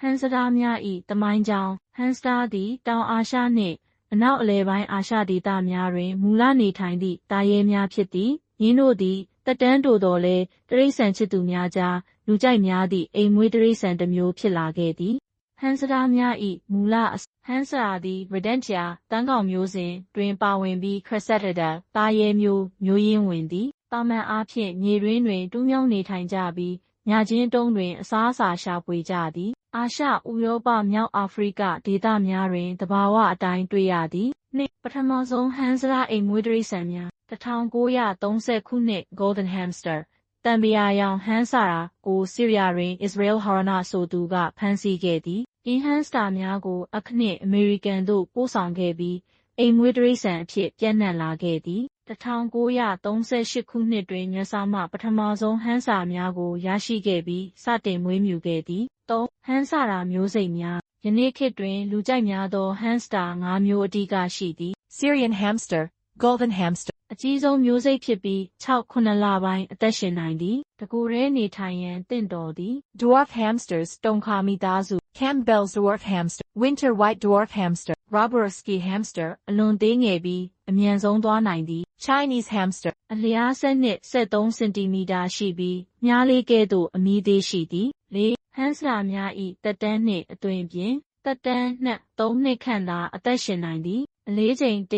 ဟမ်စတာများ၏တမိုင်းကြောင်းဟမ်စတာသည်တောင်အာရှနှင့်အနောက်အလယ်ပိုင်းအာရှဒေသများတွင်မူလနေထိုင်သည့်သားရဲများဖြစ်သည်။ယင်းတို့သည်သက်တမ်းတိုသော်လည်းတိရစ္ဆာန်ချစ်သူများကြားလူကြိုက်များသည့်အိမ်မွေးတိရစ္ဆာန်တစ်မျိုးဖြစ်လာခဲ့သည်။ဟမ်စတာများ၏မူလအစဟမ်စတာသည် Rodentia တန်းကောင်မျိုးစဉ်တွင်ပါဝင်ပြီး Crescentida သားရဲမျိုးမျိုးရင်းဝင်သည်။သာမန်အားဖြင့်မြေတွင်းတွင်တူးမြောင်းနေထိုင်ကြပြီး ညခြင်းတုံးတွင်အစားအစာရှာဖွေကြသည်။အာရှ၊ဥရောပ၊မြောက်အာဖရိကဒေသများတွင်သဘာဝအတိုင်းတွေ့ရသည်။နှစ်ပထမဆုံးဟမ်းစတားအိမ်မွေးတိရစ္ဆာန်များ1930ခုနှစ် Golden Hamster တန်ဘီယာရောင်ဟမ်းစာတာကိုဆီးရီးယားတွင် Israel Harana ဆိုသူကဖမ်းဆီးခဲ့သည်။အင်းဟမ်းစတာများကိုအခနစ်အမေရိကန်သို့ပို့ဆောင်ခဲ့ပြီး အိမ်မွေးတိရစ္ဆာန်အဖြစ်ပြန့်နှံ့လာခဲ့သည်။1938ခုနှစ်တွင်မြတ်ဆာမှပထမဆုံးဟမ်းစာများကိုရရှိခဲ့ပြီးစတင်မွေးမြူခဲ့သည်။3ဟမ်းစာတာမျိုးစိတ်များယနေ့ခေတ်တွင်လူကြိုက်များသောဟမ်းစတာ၅မျိုးအဓိကရှိသည် Syrian hamster, golden hamster, အကြီးဆုံးမျိုးစိတ်ဖြစ်ပြီး6-9လပိုင်းအသက်ရှင်နိုင်သည်တကူရဲနေထိုင်ရန်တင့်တော်သည် dwarf hamsters, တုံခါမိသားစု Campbell's dwarf hamster, winter white dwarf hamster, Robertski hamster အလွန်သေးငယ်ပြီးအမြန်ဆုံးသွားနိုင်သည် Chinese hamster, အလျားစနစ်73စင်တီမီတာရှိပြီးမြားလေးကဲ့သို့အမီးသေးရှိသည်လေးဟမ်းစတာများ၏တက်တန်းနှင့်အသွင်ပြင်တက်တန်းနှင့်3နှစ်ခန့်သာအသက်ရှင်နိုင်သည်အလေးချိန်100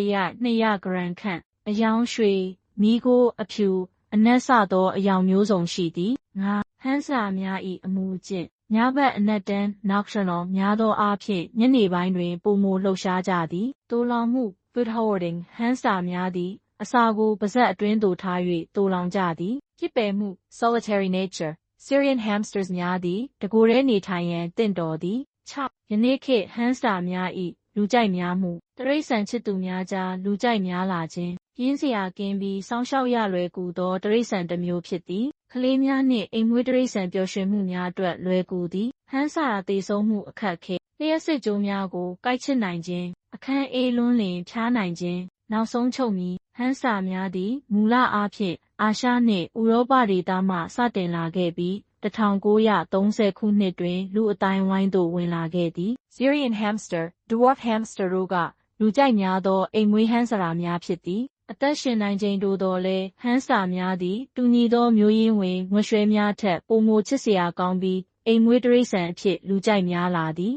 200ဂရမ်ခန့်အယောင်ရွှေမီးခိုးအဖြူ အနက်စသောအယောင်မျိုးစုံရှိသည်ငါဟမ်းစတာများ၏အမူအကျင့်ညဘက်အနက်တန်း nocturnal များသောအားဖြင့်ညနေပိုင်းတွင်ပုံမလှုပ်ရှားကြသည်တိုးလောင်မှု food hoarding ဟမ်းစတာများသည်အစာကိုပါဇက်အတွင်းသို့ထား၍တိုးလောင်ကြသည်ပြစ်ပယ်မှု solitary nature, Syrian hamsters များသည်တကိုယ်တည်းနေထိုင်ရန်တင့်တော်သည်6ယနေ့ခေတ်ဟမ်းစတာများ၏လူကြိုက်များမှုတရိษံချစ်သူများကြားလူကြိုက်များလာခြင်း ရင်းစရာကင်းပြီးစောင်းရှောက်ရလွယ်ကူသောတရိษံတစ်မျိုးဖြစ်သည်ကလေးများနှင့်အိမ်မွေးတရိษံပျော်ရွှင်မှုများအတွက်လွယ်ကူသည်ဟမ်းစာသေဆုံးမှုအခက်ခဲလျှက်စစ်ကြိုးများကိုကိုက်ချစ်နိုင်ခြင်းအခန်းအေးလွန်းလင်ဖြားနိုင်ခြင်းနောက်ဆုံးချုပ်မီဟမ်းစာများသည်မူလအားဖြင့်အာရှနှင့်ဥရောပဒေသမှစတင်လာခဲ့ပြီး1930ခုနှစ်တွင်လူအတိုင်းဝိုင်းသို့ဝင်လာခဲ့သည် Syrian hamster, dwarf hamster တို့ကလူကြိုက်များသောအိမ်မွေးဟမ်းစရာများဖြစ်သည် အသက်ရှင်နိုင်ချိန်တိုတော်လဲဟမ်းစာများသည် တူညီသောမျိုးရင်းဝင်ငွေရွှဲများထက် ပိုမိုချစ်စရာကောင်းပြီး အိမ်မွေးတရိษံအဖြစ် လူကြိုက်များလာသည်